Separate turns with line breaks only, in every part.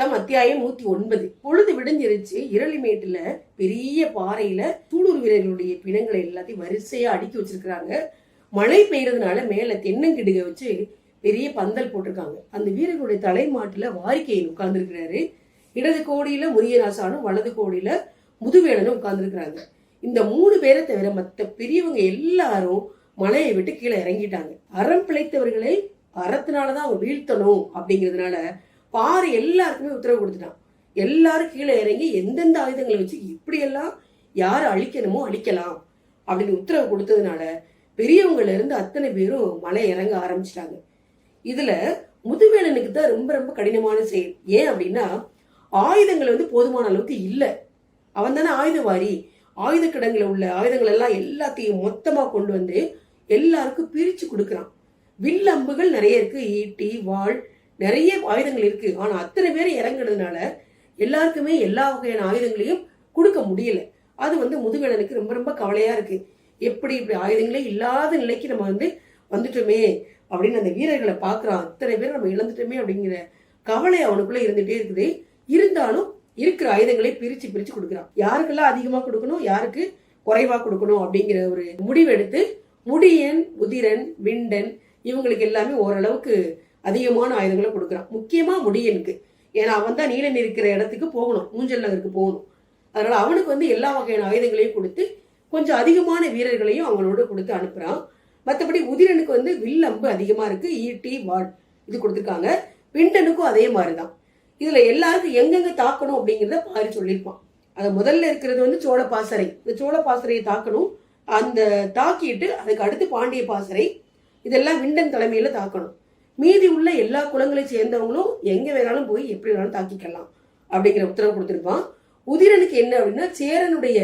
விளக்கம் அத்தியாயம் நூத்தி ஒன்பது. பொழுது விடுஞ்சிருச்சு. இரளிமேட்டுல பெரிய பாறையில சூலூர் வீரர்களுடைய பிணங்களை எல்லாத்தையும் வரிசையா அடுக்கி வச்சிருக்கிறாங்க. மழை பெய்யறதுனால மேல தென்னங்கிடுக வச்சு பெரிய பந்தல் போட்டிருக்காங்க. அந்த வீரர்களுடைய தலைமாட்டுல வாரிக்கையில் உட்கார்ந்துருக்கிறாரு. இடது கோடியில முரியராசானும் வலது கோடியில முதுவேலனும் உட்கார்ந்துருக்கிறாங்க. இந்த மூணு பேரை தவிர மற்ற பெரியவங்க எல்லாரும் மலையை விட்டு கீழே இறங்கிட்டாங்க. அறம் பிழைத்தவர்களை அறத்தினாலதான் அவங்க வீழ்த்தணும் அப்படிங்கிறதுனால பாரு எல்லாருக்குமே உத்தரவு கொடுத்துட்டான். எல்லாரும் கீழே இறங்கி எந்தெந்த ஆயுதங்களை வச்சு இப்படியெல்லாம் யார் அழிக்கணுமோ அழிக்கலாம் அப்படின்னு உத்தரவு கொடுத்ததுனால பெரியவங்கள இருந்து அத்தனை பேரும் மலை இறங்க ஆரம்பிச்சிட்டாங்க. இதுல முதுவேலனுக்கு தான் ரொம்ப ரொம்ப கடினமான செயல். ஏன் அப்படின்னா ஆயுதங்கள் வந்து போதுமான அளவுக்கு இல்லை. அவன் தானே ஆயுதவாரி. ஆயுத கிடங்குல உள்ள ஆயுதங்கள் எல்லாம் எல்லாத்தையும் மொத்தமா கொண்டு வந்து எல்லாருக்கும் பிரிச்சு கொடுக்குறான். வில் அம்புகள் நிறைய இருக்கு. ஈட்டி வாள் நிறைய ஆயுதங்கள் இருக்கு. ஆனா அத்தனை பேர் இறங்குனதுனால எல்லாருக்குமே எல்லா வகையான ஆயுதங்களையும் கொடுக்க முடியல. அது வந்து முதுவேலனுக்கு ரொம்ப ரொம்ப கவலையா இருக்கு. எப்படி இப்படி ஆயுதங்களே இல்லாத நிலைக்கு நம்ம வந்து வந்துட்டோமே அப்படின்னு அந்த வீரர்களை பார்க்குறான் அத்தனை பேர் நம்ம இழந்துட்டோமே அப்படிங்கிற கவலை அவனுக்குள்ள இருந்துட்டே இருக்குது. இருந்தாலும் இருக்கிற ஆயுதங்களை பிரிச்சு பிரிச்சு கொடுக்குறான் யாருக்கெல்லாம் அதிகமா கொடுக்கணும் யாருக்கு குறைவா கொடுக்கணும் அப்படிங்கிற ஒரு முடிவெடுத்து முடியன் உதிரன் விண்டன் இவங்களுக்கு எல்லாமே ஓரளவுக்கு அதிகமான ஆயுதங்களை கொடுக்குறான். முக்கியமா முடியனுக்கு ஏன்னா அவன் தான் நீலன் இருக்கிற இடத்துக்கு போகணும். மூஞ்சல் நகருக்கு போகணும். அதனால அவனுக்கு வந்து எல்லா வகையான ஆயுதங்களையும் கொடுத்து கொஞ்சம் அதிகமான வீரர்களையும் அவங்களோட கொடுத்து அனுப்புறான். மற்றபடி உதிரனுக்கு வந்து வில்லம்பு அதிகமா இருக்கு. ஈட்டி வாள் இது கொடுத்துருக்காங்க. விண்டனுக்கும் அதே மாதிரிதான். இதுல எல்லாருக்கும் எங்கெங்க தாக்கணும் அப்படிங்கிறத பாரி சொல்லியிருப்பான். அது முதல்ல இருக்கிறது வந்து சோழ பாசறை. இந்த சோழ பாசறையை தாக்கணும். அந்த தாக்கிட்டு அதுக்கு அடுத்து பாண்டிய பாசறை. இதெல்லாம் விண்டன் தலைமையில தாக்கணும். மீதி உள்ள எல்லா குலங்களை சேர்ந்தவங்களும் எங்க வேணாலும் போய் எப்படி வேணாலும் தாக்கிக்கலாம் அப்படிங்கிற உத்தரவு கொடுத்துருப்பான். உதிரனுக்கு என்ன அப்படின்னா சேரனுடைய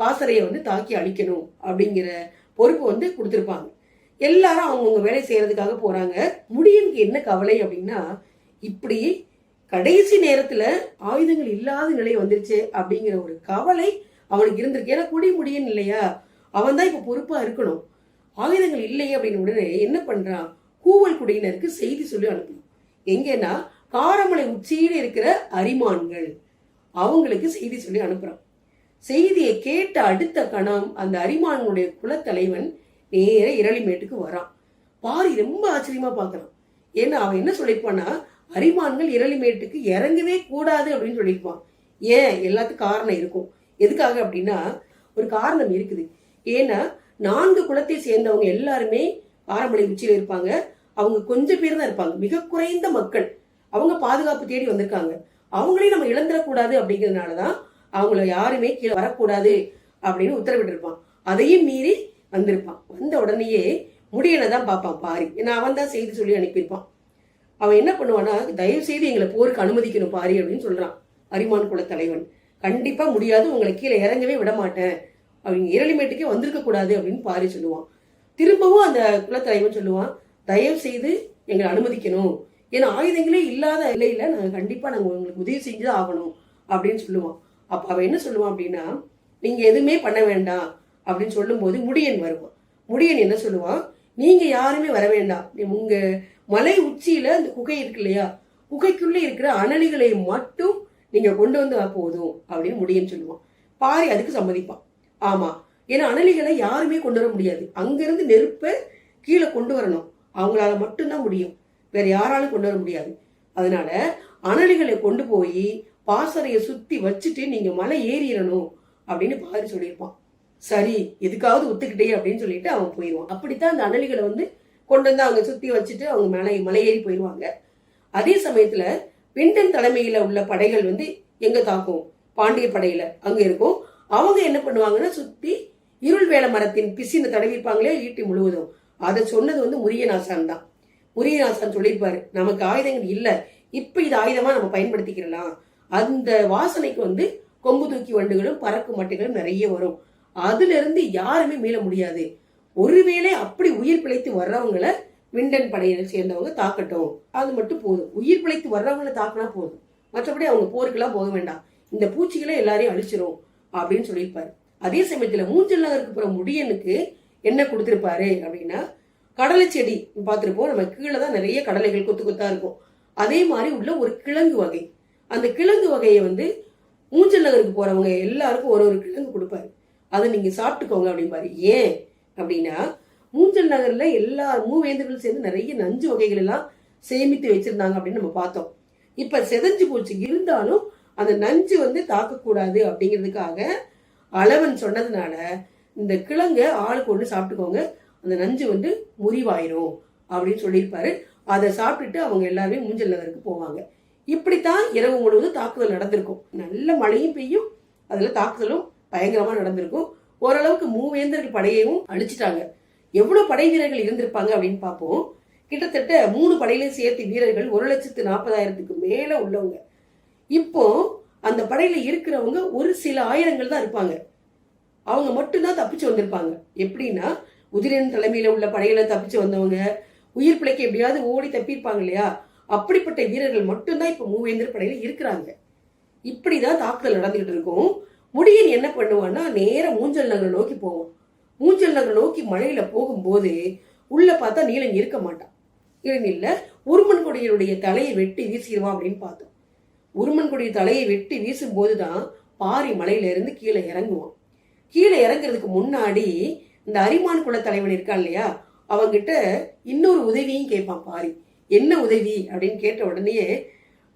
பாசறையை வந்து தாக்கி அழிக்கணும் அப்படிங்கிற பொறுப்பு வந்து கொடுத்துருப்பாங்க. எல்லாரும் அவங்கவுங்க வேலை செய்யறதுக்காக போறாங்க. முடியனுக்கு என்ன கவலை அப்படின்னா இப்படி கடைசி நேரத்துல ஆயுதங்கள் இல்லாத நிலை வந்துருச்சு அப்படிங்கிற ஒரு கவலை அவனுக்கு இருந்திருக்கு. ஏன்னா குடி முடியன் இல்லையா? அவன் தான் இப்ப பொறுப்பா இருக்கணும். ஆயுதங்கள் இல்லையே அப்படின்னு உடனே என்ன பண்றான்? கூவல் குடியினருக்கு செய்தி சொல்லி அனுப்பணும். எங்கன்னா காரமலை உச்சியில் இருக்கிற அரிமான்கள் அவங்களுக்கு செய்தி சொல்லி அனுப்புகிறான் செய்தியை கேட்ட அடுத்த கணம் அந்த அரிமான்களுடைய குலத்தலைவன் நேர இரளிமேட்டுக்கு வரான். பாரி ரொம்ப ஆச்சரியமா பார்க்கறான் ஏன்னா அவன் என்ன சொல்லியிருப்பான்னா அரிமான்கள் இரளிமேட்டுக்கு இறங்கவே கூடாது அப்படின்னு சொல்லியிருப்பான். ஏன்? எல்லாத்துக்கும் காரணம் இருக்கும். எதுக்காக அப்படின்னா ஒரு காரணம் இருக்குது. ஏன்னா நான்கு குலத்தை சேர்ந்தவங்க எல்லாருமே பாரம்பரிய உச்சியில் இருப்பாங்க. அவங்க கொஞ்சம் பேர் தான் இருப்பாங்க. மிக குறைந்த மக்கள். அவங்க பாதுகாப்பு தேடி வந்திருக்காங்க. அவங்களையும் நம்ம இழந்துடக்கூடாது அப்படிங்கிறதுனால தான் அவங்கள யாருமே கீழே வரக்கூடாது அப்படின்னு உத்தரவிட்டிருப்பான். அதையும் மீறி வந்திருப்பான். வந்த உடனேயே முடியலை தான் பார்ப்பான். பாரி. ஏன்னா அவன் தான் செய்தி சொல்லி அனுப்பியிருப்பான். அவன் என்ன பண்ணுவான்னா தயவு செய்து எங்களை போருக்கு அனுமதிக்கணும் பாரி அப்படின்னு சொல்கிறான் அரிமான் குல தலைவன். கண்டிப்பாக முடியாது. உங்களை கீழே இறங்கவே விட மாட்டேன் அவங்க இரளிமேட்டுக்கே வந்திருக்க கூடாது அப்படின்னு பாரி சொல்லுவான். திரும்பவும் அந்த குலத்தலைவன் சொல்லுவான் தயவு செய்து எங்களை அனுமதிக்கணும். ஏன்னா ஆயுதங்களே இல்லாத நிலையில நாங்கள் கண்டிப்பாக நாங்கள் உங்களுக்கு உதவி செஞ்சுதான் ஆகணும் அப்படின்னு சொல்லுவான். அப்போ அவன் என்ன சொல்லுவான் அப்படின்னா நீங்கள் எதுவுமே பண்ண வேண்டாம் அப்படின்னு சொல்லும்போது முடியன் வருவான். முடியன் என்ன சொல்லுவான் நீங்கள் யாருமே வர வேண்டாம். நீ மலை உச்சியில் அந்த குகை இருக்கு இல்லையா குகைக்குள்ளே இருக்கிற அனலிகளை மட்டும் நீங்கள் கொண்டு வந்தால் போதும் அப்படின்னு முடியன் சொல்லுவான். பாரி அதுக்கு சம்மதிப்பான். ஆமாம் ஏன்னா அனலிகளை யாருமே கொண்டு வர முடியாது. அங்கிருந்து நெருப்பை கீழே கொண்டு வரணும். அவங்களால மட்டும்தான் முடியும். வேற யாராலும் கொண்டு வர முடியாது. அதனால அனலிகளை கொண்டு போய் பாசறையை சுத்தி வச்சுட்டு நீங்க மலை ஏறிடணும் அப்படின்னு பாரி சொல்லியிருப்பான். சரி எதுக்காவது ஒத்துக்கிட்டே அப்படின்னு சொல்லிட்டு அவன் போயிடுவான். அப்படித்தான் அந்த அனலிகளை வந்து கொண்டு வந்து அவங்க சுத்தி வச்சுட்டு அவங்க மலை மலையேறி போயிடுவாங்க. அதே சமயத்துல பிண்டன் தலைமையில உள்ள படைகள் வந்து எங்க தாக்கும்? பாண்டிய படையில அங்க இருக்கும். அவங்க என்ன பண்ணுவாங்கன்னா சுத்தி இருள் வேலை மரத்தின் பிசின்னு தடவிப்பாங்களே ஈட்டி முழுவதும். அதை சொன்னது வந்து முரியநாசான் தான். முரியநாசான் சொல்லியிருப்பாரு நமக்கு ஆயுதங்கள் இல்லை இப்போ இது ஆயுதமா நம்ம பயன்படுத்திக்கிறலாம். அந்த வாசனைக்கு வந்து கொம்பு தூக்கி வண்டுகளும் பறக்கும் மட்டைகளும் நிறைய வரும். அதுலேருந்து யாருமே மீள முடியாது. ஒருவேளை அப்படி உயிர் பிழைத்து வர்றவங்கள விண்டன் படையினர் சேர்ந்தவங்க தாக்கட்டும். அது மட்டும் போதும். உயிர் பிழைத்து வர்றவங்கள தாக்கினா போதும். மற்றபடி அவங்க போருக்கெல்லாம் போக வேண்டாம். இந்த பூச்சிகளை எல்லாரையும் அழிச்சிரும் அப்படின்னு சொல்லியிருப்பாரு. அதே சமயத்தில் மூஞ்சல் நகருக்கு போகிற முடியனுக்கு என்ன கொடுத்துருப்பாரு அப்படின்னா கடலை செடி பார்த்துருப்போம். நம்ம கீழே தான் நிறைய கடலைகள் கொத்து கொத்தா இருக்கும். அதே மாதிரி உள்ள ஒரு கிழங்கு வகை. அந்த கிழங்கு வகையை வந்து மூஞ்சல் நகருக்கு போறவங்க எல்லாருக்கும் ஒரு ஒரு கிழங்கு கொடுப்பாரு. அதை நீங்க சாப்பிட்டுக்கோங்க அப்படிம்பாரு. ஏன் அப்படின்னா மூஞ்சல் நகர்ல எல்லா மூவேந்தர்களும் சேர்ந்து நிறைய நஞ்சு வகைகள் எல்லாம் சேமித்து வச்சிருந்தாங்க அப்படின்னு நம்ம பார்த்தோம். இப்ப செதஞ்சு போச்சு. இருந்தாலும் அந்த நஞ்சு வந்து தாக்கக்கூடாது அப்படிங்கிறதுக்காக அளவன் சொன்னதுனால இந்த கிழங்க ஆளுக்கு ஒன்று சாப்பிட்டுக்கோங்க. அந்த நஞ்சு வந்து முறிவாயிரும் அப்படின்னு சொல்லியிருப்பாரு. அதை சாப்பிட்டுட்டு அவங்க எல்லாருமே மூஞ்சல் நகருக்கு போவாங்க. இப்படித்தான் இரவு முழுவதும் தாக்குதல் நடந்திருக்கும். நல்ல மழையும் பெய்யும். அதில் தாக்குதலும் பயங்கரமாக நடந்திருக்கும். ஓரளவுக்கு மூவேந்தர்கள் படையையும் அழிச்சிட்டாங்க. எவ்வளோ படை வீரர்கள் இருந்திருப்பாங்க அப்படின்னு பார்ப்போம். கிட்டத்தட்ட மூணு படையிலையும் சேர்த்து வீரர்கள் ஒரு லட்சத்து நாற்பதாயிரத்துக்கு மேலே உள்ளவங்க. இப்போ அந்த படையில இருக்கிறவங்க ஒரு சில ஆயிரங்கள் தான் இருப்பாங்க. அவங்க மட்டும்தான் தப்பிச்சு வந்திருப்பாங்க. எப்படின்னா உதிரன் தலைமையில உள்ள படையில தப்பிச்சு வந்தவங்க உயிர் பிழைக்க எப்படியாவது ஓடி தப்பியிருப்பாங்க இல்லையா? அப்படிப்பட்ட வீரர்கள் மட்டும்தான் இப்ப மூவேந்தர் படையில இருக்கிறாங்க. இப்படிதான் தாக்குதல் நடந்துகிட்டு இருக்கும். முடியன் என்ன பண்ணுவான்னா நேரா மூஞ்சல் நகர் நோக்கி போவோம் மூஞ்சல் நகர் நோக்கி மழையில போகும்போது உள்ள பார்த்தா நீலன் இருக்க மாட்டான். இல்லை உருமன் கொடியனுடைய தலையை வெட்டி வீசிடுவான் அப்படின்னு பார்த்தோம். உருமன்குடி தலையை வெட்டி வீசும் போதுதான் பாரி மலையிலிருந்து கீழே இறங்குவான். கீழே இறங்குறதுக்கு முன்னாடி இந்த அரிமான் குல தலைவன் இருக்கான் இல்லையா? அவங்கிட்ட இன்னொரு உதவியும் கேட்பான் பாரி. என்ன உதவி? அப்படின்னு கேட்ட உடனே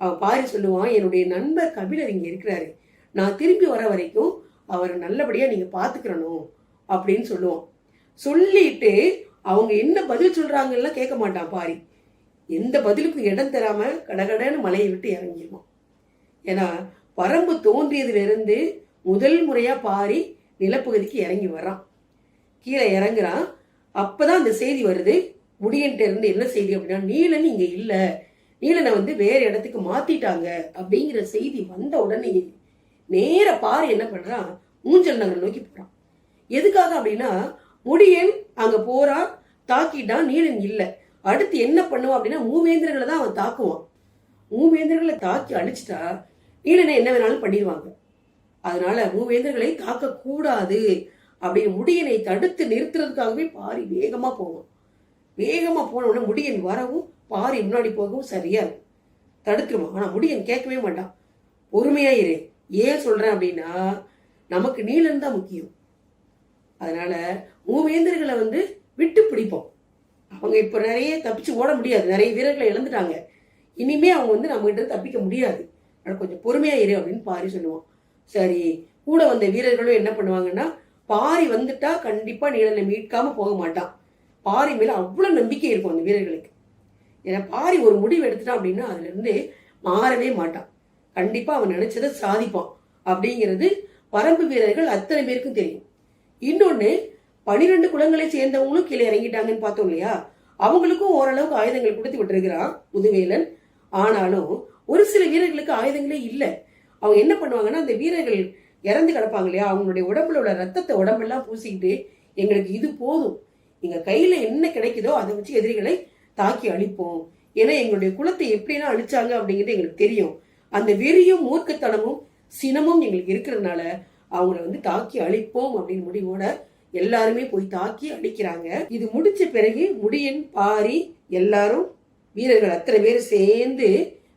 அவன் பாரி சொல்லுவான் என்னுடைய நண்பர் கபிலர் இங்கே இருக்கிறாரு. நான் திரும்பி வர வரைக்கும் அவரை நல்லபடியாக நீங்கள் பார்த்துக்கிறணும் அப்படின்னு சொல்லுவான். சொல்லிட்டு அவங்க என்ன பதில் சொல்கிறாங்கலாம் கேட்க மாட்டான் பாரி. எந்த பதிலுக்கும் இடம் தராமல் கடகடன்னு மலையை விட்டு இறங்கிடுவான் ஏன்னா பரம்பு தோன்றியதுலேருந்து முதல் முறையாக பாரி நிலப்பகுதிக்கு இறங்கி வர்றான். கீழே இறங்குறான். அப்போ தான் அந்த செய்தி வருது. முடியன்ட்ட இருந்து என்ன செய்தி அப்படின்னா நீலன் இங்கே இல்லை. நீலனை வந்து வேறு இடத்துக்கு மாற்றிட்டாங்க அப்படிங்கிற செய்தி வந்த உடனே நேர பாரு என்ன பண்ணுறான் ஊஞ்சல் நகர் நோக்கி போகிறான் எதுக்காக அப்படின்னா முடியன் அங்கே போறான் தாக்கிட்டான் நீலன் இல்லை. அடுத்து என்ன பண்ணுவான் அப்படின்னா மூவேந்திரர்களை தான் அவன் தாக்குவான். மூவேந்திரர்களை தாக்கி அழிச்சிட்டா இல்லைன்னா என்ன வேணாலும் பண்ணிடுவாங்க. அதனால மூவேந்தர்களை தாக்க கூடாது அப்படின்னு முடியனை தடுத்து நிறுத்துறதுக்காகவே பாரி வேகமா போகும் வேகமா போன உடனே முடியன் வரவும் பாரி முன்னாடி போகவும் சரியா இருக்கும். தடுத்துருவான். ஆனா முடியன் கேட்கவே மாட்டான். பொறுமையா இரு. ஏன் சொல்றேன் அப்படின்னா நமக்கு நீளம் தான் முக்கியம். அதனால மூவேந்தர்களை வந்து விட்டு பிடிப்போம். அவங்க இப்ப நிறைய தப்பிச்சு ஓட முடியாது. நிறைய வீரர்களை இழந்துட்டாங்க. இனிமே அவங்க வந்து நம்மகிட்ட தப்பிக்க முடியாது. ஆனால் கொஞ்சம் பொறுமையாக இரு அப்படின்னு பாரி சொல்லுவான். சரி கூட வந்த வீரர்களும் என்ன பண்ணுவாங்கன்னா பாரி வந்துட்டா கண்டிப்பாக நீளனை மீட்காம போக மாட்டான். பாரி மேலே அவ்வளோ நம்பிக்கை இருக்கும் அந்த வீரர்களுக்கு. ஏன்னா பாரி ஒரு முடிவு எடுத்துட்டான் அப்படின்னா அதுலேருந்து மாறவே மாட்டான். கண்டிப்பாக அவன் நினச்சதை சாதிப்பான். அப்படிங்கிறது பரம்பு வீரர்கள் அத்தனை பேருக்கும் தெரியும். இன்னொன்று பனிரெண்டு குளங்களை சேர்ந்தவங்களும் கீழே இறங்கிட்டாங்கன்னு பார்த்தோம் இல்லையா? அவங்களுக்கும் ஓரளவுக்கு ஆயுதங்கள் கொடுத்து விட்டுருக்கிறான் முதுவேலன். ஆனாலும் ஒரு சில வீரர்களுக்கு ஆயுதங்களே இல்லை. அவங்க என்ன பண்ணுவாங்கன்னா அந்த வீரர்கள் இறந்து கிடப்பாங்க இல்லையா? அவங்களுடைய உடம்புல உள்ள ரத்தத்தை உடம்பெல்லாம் பூசிக்கிட்டு எங்களுக்கு இது போதும். எங்க கையில என்ன கிடைக்குதோ அதை வச்சு எதிரிகளை தாக்கி அழிப்போம். ஏன்னா எங்களுடைய குலத்தை எப்படின்னா அழிச்சாங்க அப்படிங்கிறது எங்களுக்கு தெரியும். அந்த வெறியும் மூர்க்கத்தனமும் சினமும் எங்களுக்கு இருக்கிறதுனால அவங்கள வந்து தாக்கி அழிப்போம் அப்படின்னு முடிவோட எல்லாருமே போய் தாக்கி அழிக்கிறாங்க. இது முடிச்ச பிறகு முடியன் பாரி எல்லாரும் வீரர்கள் அத்தனை பேர் சேர்ந்து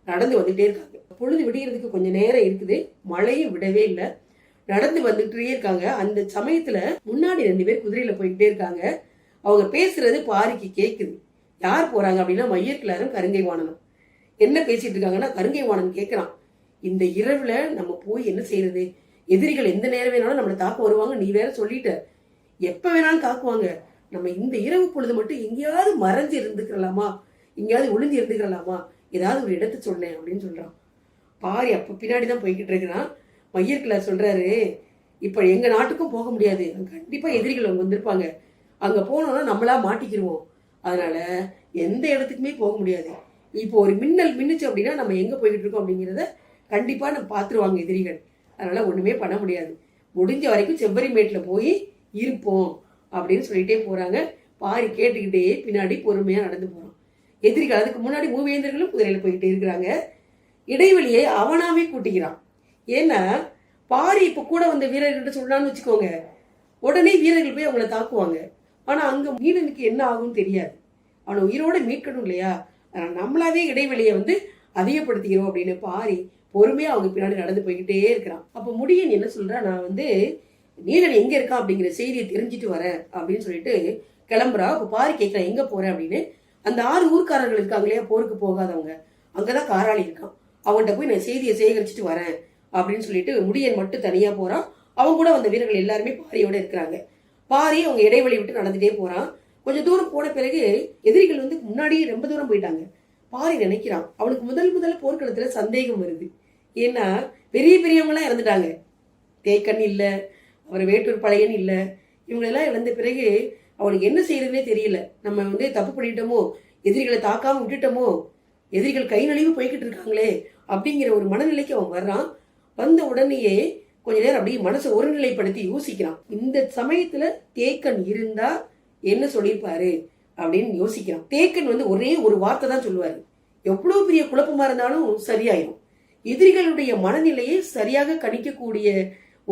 நடந்து வந்துட்டே இருக்காங்க. பொழுது விடியறதுக்கு கொஞ்சம் நேரம் இருக்குது. மழையும் விடவே இல்லை. நடந்து வந்துட்டே இருக்காங்க. அந்த சமயத்துல முன்னாடி ரெண்டு பேர் குதிரையில போய்கிட்டே இருக்காங்க. அவங்க பேசுறது பாரிக்கு கேட்குது யார் போறாங்க அப்படின்னா மையக்கிளாரும் கருங்கை வாணனும். என்ன பேசிட்டு இருக்காங்கன்னா கருங்கை வாணன் கேட்கிறான் இந்த இரவுல நம்ம போய் என்ன செய்யறது எதிரிகள் எந்த நேரம் வேணாலும் நம்மளை தாக்க வருவாங்க. நீ வேற சொல்லிட்ட. எப்ப வேணாலும் தாக்குவாங்க. நம்ம இந்த இரவு பொழுது மட்டும் எங்கேயாவது மறைஞ்சு இருந்துக்கிறலாமா? எங்கேயாவது ஒளிஞ்சு இருந்துக்கிறலாமா? ஏதாவது ஒரு இடத்த சொன்னேன் அப்படின்னு சொல்கிறான் பாரி அப்போ பின்னாடி தான் போய்கிட்டு இருக்கிறான். மையர்கில் சொல்கிறாரு இப்போ எங்கள் நாட்டுக்கும் போக முடியாது. கண்டிப்பாக எதிரிகள் அவங்க வந்திருப்பாங்க. அங்கே போனோம்னா நம்மளா மாட்டிக்கிருவோம். அதனால் எந்த இடத்துக்குமே போக முடியாது. இப்போ ஒரு மின்னல் மின்னுச்சு அப்படின்னா நம்ம எங்கே போய்கிட்டு இருக்கோம் அப்படிங்கிறத கண்டிப்பாக நம்ம பார்த்துருவாங்க எதிரிகள். அதனால் ஒன்றுமே பண்ண முடியாது. முடிஞ்ச வரைக்கும் செவ்வரி போய் இருப்போம் அப்படின்னு சொல்லிகிட்டே போகிறாங்க பாரி கேட்டுக்கிட்டே பின்னாடி பொறுமையாக நடந்து போகிறோம் எதிரிகள் அதுக்கு முன்னாடி மூவேந்தர்களும் குதிரையில் போயிட்டு இருக்கிறாங்க. இடைவெளியை அவனாவே கூட்டிக்கிறான் ஏன்னா பாரி இப்போ கூட வந்த வீரர்கள்ட்ட சொன்னான்னு வச்சுக்கோங்க உடனே வீரர்கள் போய் அவங்கள தாக்குவாங்க. ஆனால் அங்கே மீனனுக்கு என்ன ஆகும்னு தெரியாது. அவனை உயிரோட மீட்கணும் இல்லையா? நம்மளாவே இடைவெளியை வந்து அதிகப்படுத்திக்கிறோம் அப்படின்னு பாரி பொறுமையாக அவங்க பின்னாடி நடந்து போய்கிட்டே இருக்கிறான். அப்போ முடியன் என்ன சொல்கிறா நான் வந்து நீலன் எங்கே இருக்கான் அப்படிங்கிற செய்தியை தெரிஞ்சுட்டு வரேன் அப்படின்னு சொல்லிட்டு கிளம்புறா. அப்ப பாரி கேட்குறான் எங்கே போகிறேன் அப்படின்னு. அந்த ஆறு ஊர்க்காரர்கள் இருக்காங்க இல்லையா? போருக்கு போகாதவங்க. அங்கதான் காராளி இருக்கான். அவன்கிட்ட போய் நான் செய்தியை சேகரிச்சுட்டு வரேன் அப்படின்னு சொல்லிட்டு முடியன் மட்டும் தனியா போறான். அவங்க கூட வந்த வீரர்கள் எல்லாருமே பாரியோட இருக்கிறாங்க. பாரி அவங்க இடைவெளி விட்டு நடந்துட்டே போறான். கொஞ்சம் தூரம் போன பிறகு எதிரிகள் வந்து முன்னாடியே ரொம்ப தூரம் போயிட்டாங்க. பாரி நினைக்கிறான். அவனுக்கு முதல் முதல் போர்க்களத்துல சந்தேகம் வருது. ஏன்னா பெரிய பெரியவங்களாம் இறந்துட்டாங்க. தேக்கன் இல்ல அவர் வேட்டூர் பழையன் இல்ல. இவங்களெல்லாம் இழந்த பிறகு அவனுக்கு என்ன செய்யறதுனே தெரியல. நம்ம வந்து தப்பு பண்ணிட்டோமோ எதிரிகளை தாக்காம விட்டுட்டோமோ எதிரிகள் கை நழுவி போய்கிட்டு இருக்காங்களே அப்படிங்கிற ஒரு மனநிலைக்கு அவன் வர்றான். வந்த உடனேயே கொஞ்ச நேரம் அப்படியே மனசை ஒருநிலைப்படுத்தி யோசிக்கிறான். இந்த சமயத்துல தேக்கன் இருந்தா என்ன சொல்லியிருப்பாரு அப்படின்னு யோசிக்கிறான். தேக்கன் வந்து ஒரே ஒரு வார்த்தை தான் சொல்லுவாரு. எவ்வளவு பெரிய குழப்பமா இருந்தாலும் சரியாயிரும். எதிரிகளுடைய மனநிலையை சரியாக கணிக்கக்கூடிய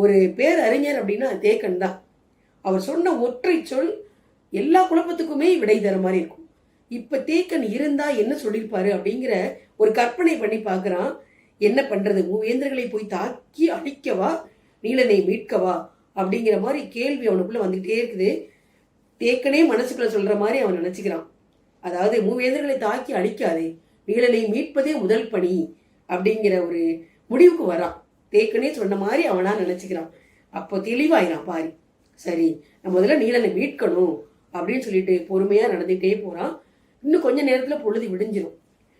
ஒரு பேரறிஞர் அப்படின்னா தேக்கன் தான். அவர் சொன்ன ஒற்றை சொல் எல்லா குழப்பத்துக்குமே விடை தர மாதிரி இருக்கும். இப்ப தேக்கன் இருந்தா என்ன சொல்லியிருப்பாரு அப்படிங்கிற ஒரு கற்பனை பண்ணி பார்க்குறான். என்ன பண்றது? மூவேந்தர்களை போய் தாக்கி அழிக்கவா? நீலனை மீட்கவா? அப்படிங்கிற மாதிரி கேள்வி அவனுக்குள்ள வந்துகிட்டே இருக்குது. தேக்கனே மனசுக்குள்ள சொல்ற மாதிரி அவன் நினைச்சுக்கிறான். அதாவது மூவேந்தர்களை தாக்கி அழிக்காதே. நீலனை மீட்பதே முதல் பணி. அப்படிங்கிற ஒரு முடிவுக்கு வரான். தேக்கனே சொன்ன மாதிரி அவனா நினைச்சுக்கிறான். அப்போ தெளிவாயிரான் பாரி. சரி நம்ம முதல்ல நீலனை மீட்கணும். அப்படின்னு சொல்லிட்டு பொறுமையாக நடந்துகிட்டே போகிறான் இன்னும் கொஞ்ச நேரத்தில் பொழுது விடிஞ்சிடும்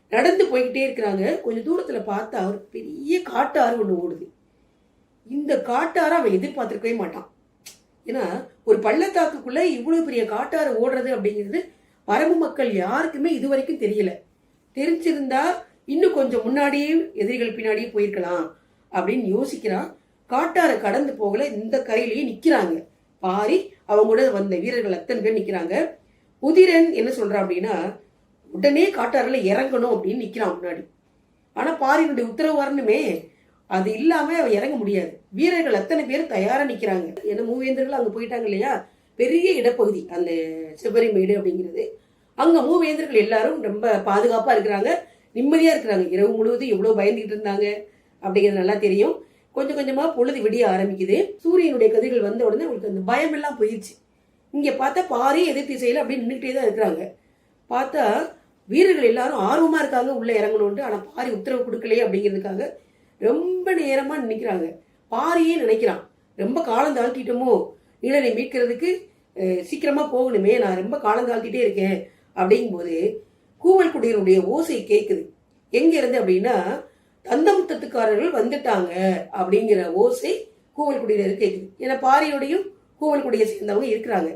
நடந்து போய்கிட்டே இருக்கிறாங்க. கொஞ்சம் தூரத்தில் பார்த்தா ஒரு பெரிய காட்டாறு ஒன்று ஓடுது. இந்த காட்டாறு அவன் எதிர்பார்த்துருக்கவே மாட்டான். ஏன்னா ஒரு பள்ளத்தாக்குக்குள்ளே இவ்வளோ பெரிய காட்டாறு ஓடுறது அப்படிங்கிறது வரம்பு மக்கள் யாருக்குமே இது வரைக்கும் தெரியல. தெரிஞ்சிருந்தா இன்னும் கொஞ்சம் முன்னாடியே எதிரிகள் பின்னாடியே போயிருக்கலாம் அப்படின்னு யோசிக்கிறான். காட்டாரை கடந்து போகல. இந்த கரையிலேயே நிற்கிறாங்க பாரி அவங்க கூட வந்த வீரர்கள் அத்தனை பேர் நிக்கிறாங்க. உதிரன் என்ன சொல்றான் அப்படின்னா உடனே காட்டாறுல இறங்கணும் அப்படின்னு நிக்கிறான் முன்னாடி. ஆனா பாரியினுடைய உத்தரவு வரணுமே. அது இல்லாம அவன் இறங்க முடியாது. வீரர்கள் அத்தனை பேர் தயாரா நிக்கிறாங்க. ஏன்னா மூவேந்தர்கள் அங்க போயிட்டாங்க இல்லையா? பெரிய இடப்பகுதி அந்த செவ்வரிமேடு அப்படிங்கிறது. அங்க மூவேந்தர்கள் எல்லாரும் ரொம்ப பாதுகாப்பா இருக்கிறாங்க. நிம்மதியா இருக்கிறாங்க. இரவு முழுவதும் எவ்வளவு பயந்துகிட்டு இருந்தாங்க அப்படிங்கிறது நல்லா தெரியும். கொஞ்சம் கொஞ்சமாக பொழுது விடிய ஆரம்பிக்குது. சூரியனுடைய கதிர்கள் வந்த உடனே அவங்களுக்கு அந்த பயம் எல்லாம் போயிடுச்சு. இங்கே பார்த்தா பாரி எதிர் திசையில் அப்படின்னு நின்றுட்டே தான் இருக்கிறாங்க. பார்த்தா வீரர்கள் எல்லாரும் ஆர்வமாக இருக்காங்க உள்ளே இறங்கணும்ட்டு ஆனால் பாரி உத்தரவு கொடுக்கலையே அப்படிங்கிறதுக்காக ரொம்ப நேரமாக நினைக்கிறாங்க பாரியே நினைக்கிறான். ரொம்ப காலம் தாழ்த்திட்டோமோ? நீலனை மீட்கிறதுக்கு சீக்கிரமாக போகணுமே. நான் ரொம்ப காலம் தாழ்த்திட்டே இருக்கேன். அப்படிங்கும்போது கூவல் குடியினுடைய ஓசை கேட்குது எங்கே இருந்து அப்படின்னா தந்தமுத்தத்துக்காரர்கள் வந்துட்டாங்க அப்படிங்கிற ஓசை கூவல்குடியில குடியினர் கேட்குது ஏன்னா பாரியோடையும் கூவல்குடியை சேர்ந்தவங்க இருக்கிறாங்க.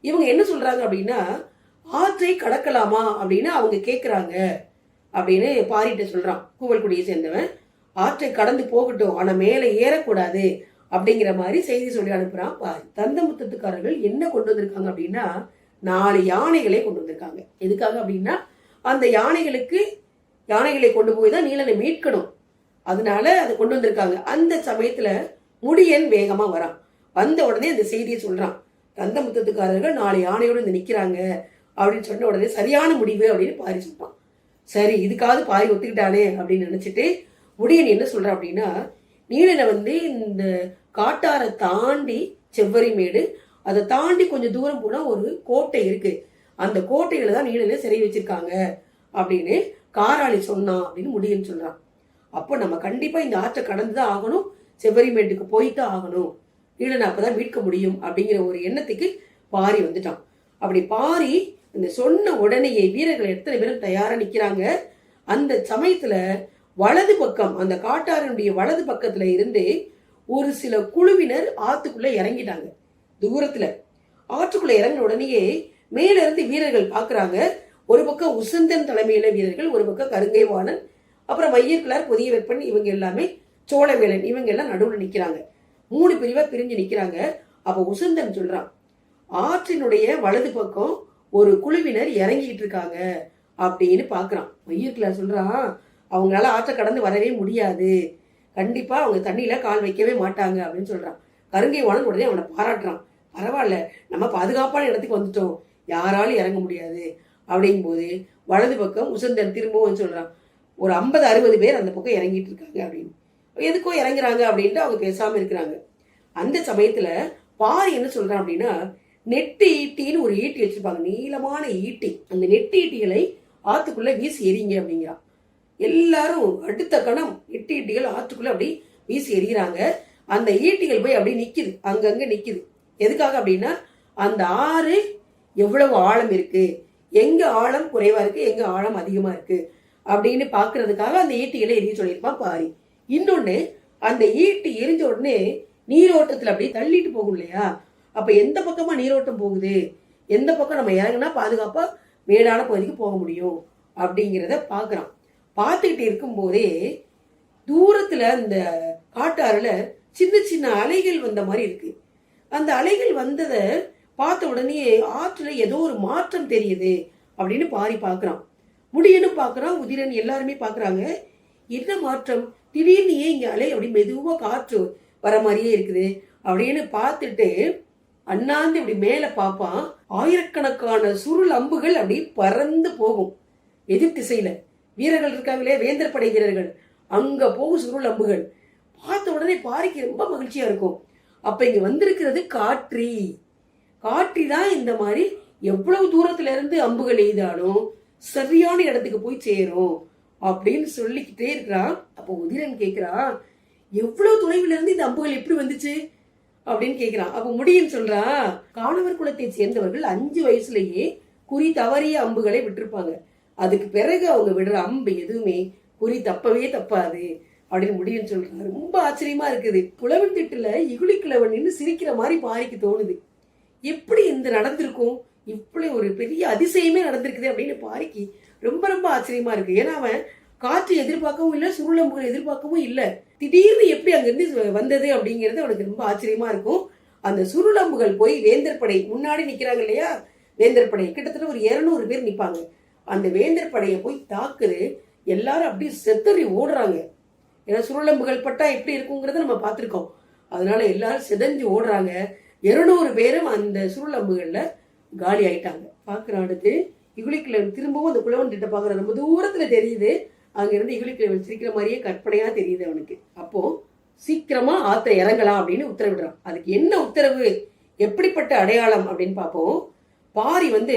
இவங்க என்ன சொல்றாங்க அப்படின்னா ஆற்றை கடக்கலாமா அப்படின்னு அவங்க கேட்குறாங்க அப்படின்னு பாரிட்ட சொல்றான். கூவல்குடியை சேர்ந்தவன் ஆற்றை கடந்து போகட்டும் ஆனா மேலே ஏறக்கூடாது அப்படிங்கிற மாதிரி செய்தி சொல்லி அனுப்புறான் பாரி. தந்தமுத்தத்துக்காரர்கள் என்ன கொண்டு வந்திருக்காங்க அப்படின்னா நாலு யானைகளை கொண்டு வந்திருக்காங்க. எதுக்காக அப்படின்னா அந்த யானைகளுக்கு யானைகளை கொண்டு போய் தான் நீலனை மீட்கணும். அதனால அதை கொண்டு வந்திருக்காங்க. அந்த சமயத்துல முடியன் வேகமா வரான். வந்த உடனே அந்த செய்தியை சொல்றான். தந்தமுத்தத்துக்காரர்கள் நாலு யானையோடு வந்து நிக்கிறாங்க அப்படின்னு சொன்ன உடனே சரியான முடிவு அப்படின்னு பாரி சொல்றான். சரி இதுக்காவது பாரி ஒத்துக்கிட்டானே அப்படின்னு நினைச்சிட்டு முடியன் என்ன சொல்றான் அப்படின்னா நீலனை வந்து இந்த காட்டாரை தாண்டி செவ்வரி மேடு அதை தாண்டி கொஞ்சம் தூரம் போனா ஒரு கோட்டை இருக்கு. அந்த கோட்டையில தான் நீலனை சிறை வச்சிருக்காங்க அப்படின்னு காராளி சொன்னான் அப்படின்னு முடியும்னு சொல்றான். அப்போ நம்ம கண்டிப்பா இந்த ஆற்றை கடந்து தான் ஆகணும் செவ்வரிமேட்டுக்கு போயிட்டு தான் ஆகணும். அப்போ அப்பதான் மீட்க முடியும் அப்படிங்கிற ஒரு எண்ணத்துக்கு பாரி வந்துட்டான். அப்படி பாரி இந்த சொன்ன உடனேயே வீரர்கள் எத்தனை பேரும் தயாரா நிக்கிறாங்க? அந்த சமயத்துல வலது பக்கம் அந்த காட்டாரனுடைய வலது பக்கத்துல இருந்து ஒரு சில குழுவினர் ஆத்துக்குள்ள இறங்கிட்டாங்க. தூரத்துல. ஆற்றுக்குள்ள இறங்கின உடனேயே மேல இருந்து வீரர்கள் பாக்குறாங்க ஒரு பக்கம் உசந்தன் தலைமையில வீரர்கள் ஒரு பக்கம் கருங்கை வாணன் அப்புறம் வையர்கிளார் புதிய வெப்பன் இவங்க எல்லாமே சோழவேலன் இவங்க எல்லாம் நடுவில் நிக்கிறாங்க. மூணு பிரிவா பிரிஞ்சு நிக்கிறாங்க. அப்ப உசந்தன் சொல்றான் ஆற்றினுடைய வலது பக்கம் ஒரு குழுவினர் இறங்கிட்டு இருக்காங்க அப்படின்னு பாக்குறான். வையர்கிளார் சொல்றான் அவங்களால ஆற்றை கடந்து வரவே முடியாது. கண்டிப்பா அவங்க தண்ணியில கால் வைக்கவே மாட்டாங்க அப்படின்னு சொல்றான். கருங்கை வாணன் உடனே அவனை பாராட்டுறான். பரவாயில்ல நம்ம பாதுகாப்பான இடத்துக்கு வந்துட்டோம். யாராலும் இறங்க முடியாது. அப்படிங்கும்போது வலது பக்கம் உசந்தன் திரும்பவும் சொல்கிறான் ஒரு ஐம்பது அறுபது பேர் அந்த பக்கம் இறங்கிட்டு இருக்காங்க அப்படின்னு. எதுக்கோ இறங்குறாங்க அப்படின்ட்டு அவங்க பேசாமல் இருக்கிறாங்க. அந்த சமயத்தில் பாரி என்ன சொல்கிறான் அப்படின்னா நெட்டு ஈட்டின்னு ஒரு ஈட்டி வச்சுருப்பாங்க நீளமான ஈட்டி. அந்த நெட்டு ஈட்டிகளை ஆற்றுக்குள்ளே வீசி எறிங்க அப்படிங்கிறான். எல்லாரும் அடுத்த கணம் நெட்டு ஈட்டிகள் ஆற்றுக்குள்ளே அப்படி வீசி எறிகிறாங்க. அந்த ஈட்டிகள் போய் அப்படியே நிற்கிது அங்கங்கே நிற்கிது எதுக்காக அப்படின்னா அந்த ஆறு எவ்வளவு ஆழம் இருக்குது எங்க ஆழம் குறைவா இருக்கு எங்க ஆழம் அதிகமா இருக்கு? அப்படின்னு பாக்குறதுக்காக அந்த ஈட்டிகளை எரிய சொல்லியிருப்பான் பாரி. இன்னொன்னு அந்த ஈட்டி எரிஞ்ச உடனே நீரோட்டத்துல அப்படியே தள்ளிட்டு போகும் இல்லையா? அப்ப எந்த பக்கமா நீரோட்டம் போகுது? எந்த பக்கம் நம்ம இறங்குனா பாதுகாப்பா மேடான பகுதிக்கு போக முடியும் அப்படிங்கிறத பார்க்குறான். பார்த்துக்கிட்டு இருக்கும்போதே தூரத்துல அந்த காட்டாறுல சின்ன சின்ன அலைகள் வந்த மாதிரி இருக்கு. அந்த அலைகள் வந்ததை பார்த்த உடனே ஆற்றுல ஏதோ ஒரு மாற்றம் தெரியுது அப்படின்னு பாரி பார்க்குறான். முடியன்னு பார்க்குறான் உதிரன் எல்லாருமே பார்க்குறாங்க. என்ன மாற்றம்? திடீர்னு ஏன் இங்கே அலை? அப்படி மெதுவாக காற்று வர மாதிரியே இருக்குது அப்படின்னு பார்த்துட்டு அண்ணாந்து இப்படி மேலே பார்ப்பான். ஆயிரக்கணக்கான சுருள் அம்புகள் அப்படி பறந்து போகும். எதிர் திசையில். வீரர்கள் இருக்காங்களே வேந்தர் படை வீரர்கள். அங்கே போகும் சுருள் அம்புகள். பார்த்த உடனே பாரிக்கு ரொம்ப மகிழ்ச்சியாக இருக்கும். அப்போ இங்கே வந்திருக்கிறது காற்றி. காற்றி தான் இந்த மாதிரி எவ்வளவு தூரத்துல இருந்து அம்புகள் எய்தாலும் சரியான இடத்துக்கு போய் சேரும் அப்படின்னு சொல்லிக்கிட்டே இருக்கிறான். அப்போ உதிரன் கேட்கிறான் எவ்வளவு தொலைவுல இருந்து இந்த அம்புகள் எப்படி வந்துச்சு? அப்படின்னு கேக்குறான் அப்ப முடியும் சொல்றான் காணவர் குலத்தை சேர்ந்தவர்கள் அஞ்சு வயசுலயே குறி தவறிய அம்புகளை விட்டுருப்பாங்க. அதுக்கு பிறகு அவங்க விடுற அம்பு எதுவுமே குறி தப்பவே தப்பாது. அப்படின்னு முடியும் சொல்றாங்க ரொம்ப ஆச்சரியமா இருக்குது. புலவன் திட்டுல இகுலி கிழவன் சிரிக்கிற மாதிரி பாரிக்கு தோணுது. எப்படி இந்த நடந்திருக்கும்? இப்படி ஒரு பெரிய அதிசயமே நடந்திருக்குது அப்படின்னு பாரிக்கு ரொம்ப ரொம்ப ஆச்சரியமா இருக்கு. ஏன்னா அவன் காற்று எதிர்பார்க்கவும் இல்லை சுருளம்புகள் எதிர்பார்க்கவும் இல்லை. திடீர்னு எப்படி அங்கிருந்து வந்தது அப்படிங்கிறது அவனுக்கு ரொம்ப ஆச்சரியமா இருக்கும். அந்த சுருளம்புகள் போய் வேந்தர் படை முன்னாடி நிற்கிறாங்க இல்லையா? வேந்தர் படை கிட்டத்தட்ட ஒரு இருநூறு பேர் நிற்பாங்க அந்த வேந்தர் படையை போய் தாக்குது. எல்லாரும் அப்படியே செத்தறி ஓடுறாங்க. ஏன்னா சுருளம்புகள் பட்டா எப்படி இருக்குங்கிறத நம்ம பார்த்துருக்கோம். அதனால எல்லாரும் சிதைஞ்சு ஓடுறாங்க. இருநூறு பேரும் அந்த சுருளம்புகளில் காலி ஆயிட்டாங்க. பார்க்குற அடுத்து இகுலிக்கிழவன் திரும்பவும் அந்த குழவன் கிட்ட பார்க்குற ரொம்ப தூரத்தில் தெரியுது. அங்கேருந்து இகுலிக்கிழவன் சிரிக்கிற மாதிரியே கற்பனையாக தெரியுது அவனுக்கு. அப்போது சீக்கிரமாக ஆத்த இறங்கலாம் அப்படின்னு உத்தரவிடுறான். அதுக்கு என்ன உத்தரவு? எப்படிப்பட்ட அடையாளம் அப்படின்னு பார்ப்போம். பாரி வந்து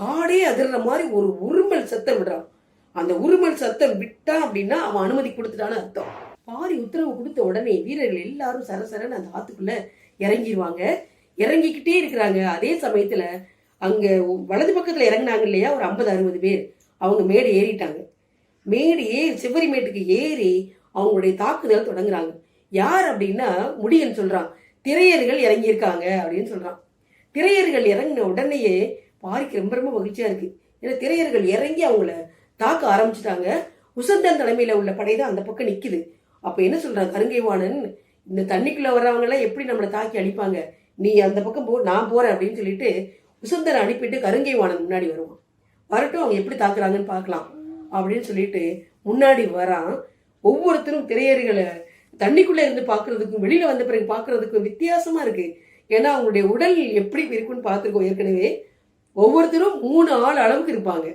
காடே அதிர்ற மாதிரி ஒரு உருமல் சத்தம் விடுறான். அந்த உருமல் சத்தம் விட்டான் அப்படின்னா அவன் அனுமதி கொடுத்துட்டான்னு அர்த்தம். பாரி உத்தரவு கொடுத்த உடனே வீரர்கள் எல்லாரும் சரசரன்னு அந்த ஆத்துக்குள்ள இறங்கிடுவாங்க இறங்கிக்கிட்டே இருக்கிறாங்க. அதே சமயத்தில் அங்கே வலது பக்கத்தில் இறங்குனாங்க இல்லையா? ஒரு ஐம்பது அறுபது பேர். அவங்க மேடு ஏறிட்டாங்க. மேடு ஏறி சிவரி மேட்டுக்கு ஏறி அவங்களுடைய தாக்குதல் தொடங்குறாங்க. யார் அப்படின்னா முடியன் சொல்கிறான் திரையர்கள் இறங்கியிருக்காங்க அப்படின்னு சொல்கிறான் திரையர்கள் இறங்கின உடனேயே பாரிக்கு ரொம்ப ரொம்ப மகிழ்ச்சியாக இருக்குது ஏன்னா திரையர்கள் இறங்கி அவங்கள தாக்க ஆரம்பிச்சிட்டாங்க. உசந்தன் தலைமையில் உள்ள படை தான் அந்த பக்கம் நிற்குது அப்போ என்ன சொல்கிறான் கருங்கைவாணன் இந்த தண்ணிக்குள்ளே வர்றவங்களாம் எப்படி நம்மளை தாக்கி அடிப்பாங்க நீ அந்த பக்கம் போ நான் போகிறேன் அப்படின்னு சொல்லிட்டு உசந்தரை அனுப்பிட்டு கருங்கைவாணன் முன்னாடி வருவான். வரட்டும் அவங்க எப்படி தாக்குறாங்கன்னு பார்க்கலாம். அப்படின்னு சொல்லிட்டு முன்னாடி வரான். ஒவ்வொருத்தரும் திரையர்களை தண்ணிக்குள்ளே இருந்து பார்க்குறதுக்கும் வெளியில் வந்த பிறகு பார்க்குறதுக்கும் வித்தியாசமாக இருக்குது ஏன்னா அவங்களுடைய உடல் எப்படி இருக்குன்னு பார்த்துருக்கோம் ஏற்கனவே. ஒவ்வொருத்தரும் மூணு ஆள் அளவுக்கு இருப்பாங்க.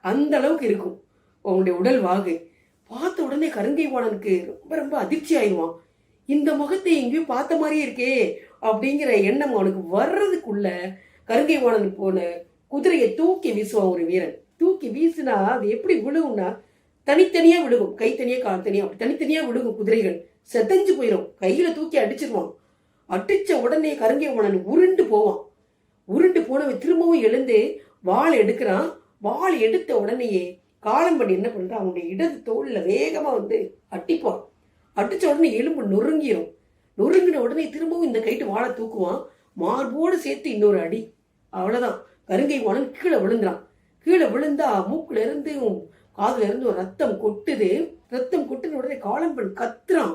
அந்த அளவுக்கு இருக்கும். அவங்களுடைய உடல் வாகு. பார்த்த உடனே கருங்கைவாணனுக்கு ரொம்ப ரொம்ப அதிர்ச்சி ஆயிடுவான். இந்த முகத்தை எங்கேயும் பார்த்த மாதிரியே இருக்கே அப்படிங்கிற எண்ணம் அவனுக்கு வர்றதுக்குள்ள கருங்கைவாணன் போன குதிரையை தூக்கி வீசுவான் ஒரு வீரன். தூக்கி வீசினா அது எப்படி விழுகும்னா தனித்தனியா விழுகும். கை தனியா கால் தனியா அப்படி தனித்தனியா விழுகும் குதிரைகள். செதஞ்சு போயிடும் கையில தூக்கி அடிச்சிருவான். அடிச்ச உடனே கருங்கைவாணன் உருண்டு போவான். உருண்டு போனவன் திரும்பவும் எழுந்து வாள் எடுக்கிறான். வாள் எடுத்த உடனேயே காலம்படி என்ன பண்ணுறான் அவனுடைய இடது தோல்ல வேகமா வந்து அட்டிப்பான். அடிச்ச உடனே எலும்பு நொறுங்கிரும். நொறுங்கின உடனே திரும்பவும் இந்த கைட்டு வாழை தூக்குவான். மார்போடு சேர்த்து இன்னொரு அடி. அவ்வளவுதான். கருங்கை வாழன் கீழே விழுந்துறான். கீழே விழுந்தா மூக்குல இருந்து காதுல இருந்து ஒரு ரத்தம் கொட்டுது. ரத்தம் கொட்டுன உடனே காலம்பன் கத்துறான்.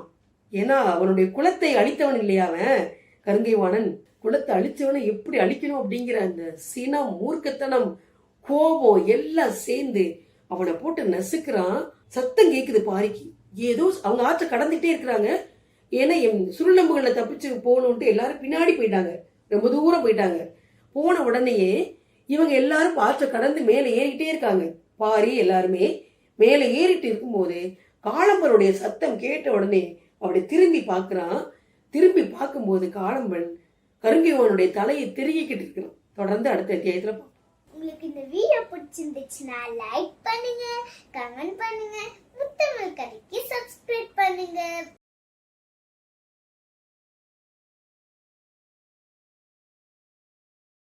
ஏன்னா அவனுடைய குலத்தை அழித்தவன் இல்லையா அவன்? கருங்கை வாணன் குலத்தை அழிச்சவனை எப்படி அழிக்கணும் அப்படிங்கிற அந்த சினம் மூர்க்கத்தனம் கோபம் எல்லாம் சேர்ந்து அவனை போட்டு நசுக்கிறான். சத்தம் கேட்குது பாரிக்கு. ஏதோ அவங்க ஆற்றை கடந்துட்டே இருக்கிறாங்க. ஏன்னா என் சுருளம்புகளை தப்பிச்சு போகணுன்ட்டு எல்லாரும் பின்னாடி போயிட்டாங்க. ரொம்ப தூரம் போயிட்டாங்க. போன உடனேயே இவங்க எல்லாரும் ஆற்றை கடந்து மேலே ஏறிக்கிட்டே இருக்காங்க. பாரி எல்லாருமே மேலே ஏறிட்டு இருக்கும்போது காளம்பனுடைய சத்தம் கேட்ட உடனே அப்படி திரும்பி பார்க்குறான். திரும்பி பார்க்கும்போது காளம்பன் கருங்கைவனுடைய தலையை திருகிக்கிட்டு இருக்கிறான். தொடர்ந்து அடுத்த அத்தியாயத்தில் பார்ப்போம்.
உங்களுக்கு இந்த வீடியோ பிடிச்சிருந்துச்சுன்னா லைக் பண்ணுங்க கமெண்ட் பண்ணுங்க முத்தமிழ் கதைக்கு சப்ஸ்கிரைப் பண்ணுங்க.